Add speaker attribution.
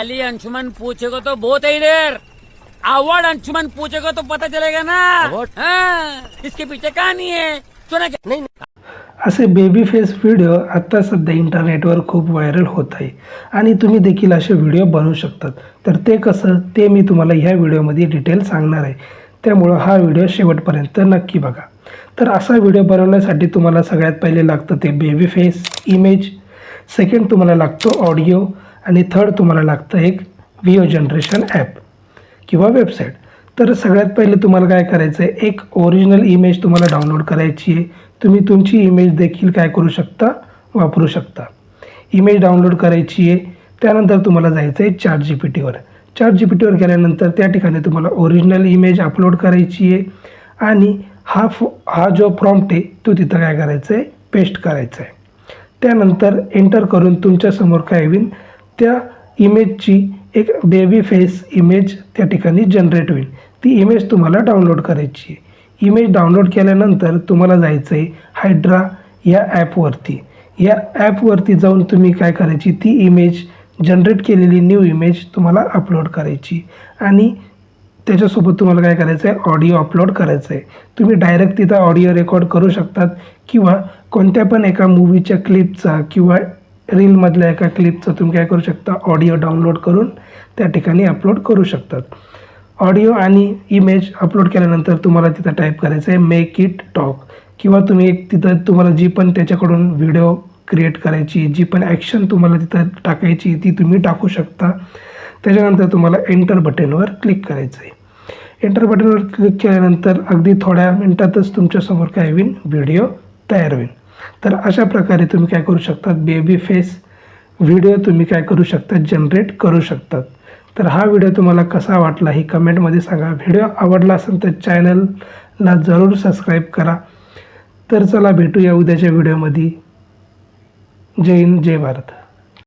Speaker 1: खाली अंशुमन पूछेगा तो बहुत है इधर। अवार्ड अंशुमन पूछेगा तो पता चलेगा ना। हाँ, इसके पीछे कहानी है। सुना क्या
Speaker 2: असे बेबी फेस व्हिडिओ आत्ता सध्या इंटरनेटवर खूप व्हायरल होत आहे. आणि तुम्ही देखील असे व्हिडिओ बनवू शकतात. तर ते कसं ते मी तुम्हाला ह्या व्हिडिओमध्ये डिटेल सांगणार आहे. त्यामुळं हा व्हिडिओ शेवटपर्यंत नक्की बघा. तर असा व्हिडिओ बनवण्यासाठी तुम्हाला सगळ्यात पहिले लागतं ते बेबी फेस इमेज सेकंड तुम्हाला लागतो ऑडिओ आणि थर्ड तुम्हाला लागतं एक व्हिओ जनरेशन ॲप किंवा वेबसाईट तर सगळ्यात पहिले तुम्हाला काय करायचं आहे एक ओरिजिनल इमेज तुम्हाला डाउनलोड करायची आहे. तुम्ही तुमची इमेज देखील काय करू शकता? वापरू शकता. इमेज डाउनलोड करायची आहे. त्यानंतर तुम्हाला जायचं आहे चार जी पी टीवर चार जी पी टीवर गेल्यानंतर त्या ठिकाणी तुम्हाला ओरिजिनल इमेज अपलोड करायची आहे. आणि हा फो हा जो प्रॉम्प्ट आहे तो तिथं काय करायचं आहे पेस्ट करायचा आहे त्यानंतर एंटर करून तुमच्यासमोर काय होईल? त्या इमेजची एक बेबी फेस इमेज त्या ठिकाणी जनरेट होईल. ती इमेज तुम्हाला डाउनलोड करायची आहे. इमेज डाउनलोड केल्यानंतर तुम्हाला जायचं आहे हायड्रा या ॲपवरती या ॲपवरती जाऊन तुम्ही काय करायची? ती इमेज जनरेट केलेली न्यू इमेज तुम्हाला अपलोड करायची. आणि त्याच्यासोबत तुम्हाला काय करायचं आहे ऑडिओ अपलोड करायचं आहे तुम्ही डायरेक्ट तिथं ऑडिओ रेकॉर्ड करू शकतात किंवा कोणत्या पण एका मूवीच्या क्लिपचा किंवा रीलमधल्या एका क्लिपचं तुम्ही काय करू शकता ऑडिओ डाउनलोड करून त्या ठिकाणी अपलोड करू शकतात. ऑडिओ आणि इमेज अपलोड केल्यानंतर तुम्हाला तिथं टाईप करायचं आहे मेक इट टॉक किंवा तुम्ही एक तिथं तुम्हाला जी पण त्याच्याकडून व्हिडिओ क्रिएट करायची जी पण ॲक्शन तुम्हाला तिथं टाकायची ती तुम्ही टाकू शकता. त्याच्यानंतर तुम्हाला एंटर बटनवर क्लिक करायचं आहे एंटर बटनवर क्लिक केल्यानंतर अगदी थोड्या मिनटातच तुमच्यासमोर काय होईल? व्हिडिओ तयार होईल. तर अशा प्रकारे तुम्ही काय करू शकता बेबी फेस व्हिडिओ तुम्ही काय करू शकता जनरेट करू शकतात. तर हा व्हिडिओ तुम्हाला कसा वाटला ही कमेंटमध्ये सांगा. व्हिडिओ आवडला असेल तर चॅनलला जरूर सबस्क्राईब करा. तर चला भेटूया उद्याच्या व्हिडिओमध्ये जय हिंद जय भारत.